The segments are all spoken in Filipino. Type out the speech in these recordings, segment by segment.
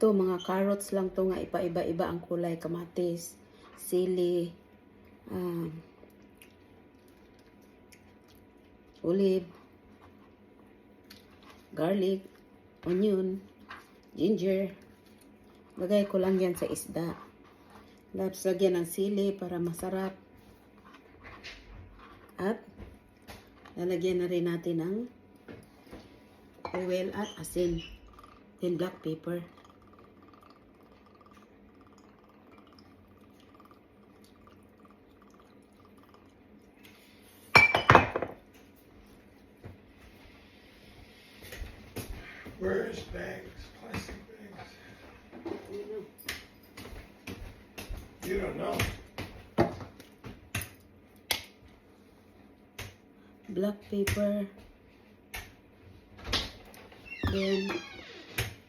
Ito, mga carrots lang to nga ipa-iba-iba ang kulay. Kamatis, sili, um, olive, garlic, onion, ginger. Lagay ko lang yan sa isda. Tapos lagyan ng sili para masarap. At lalagyan na rin natin ng oil at asin. Then black pepper. Where's bags? Plastic bags? You don't know. Black pepper. Then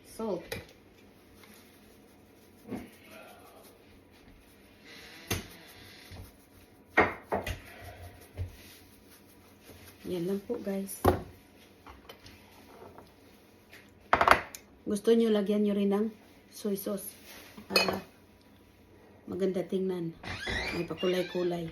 salt. Yan lang po guys. Gusto nyo lagyan nyo rin ng soy sauce para maganda tingnan. May pakulay-kulay.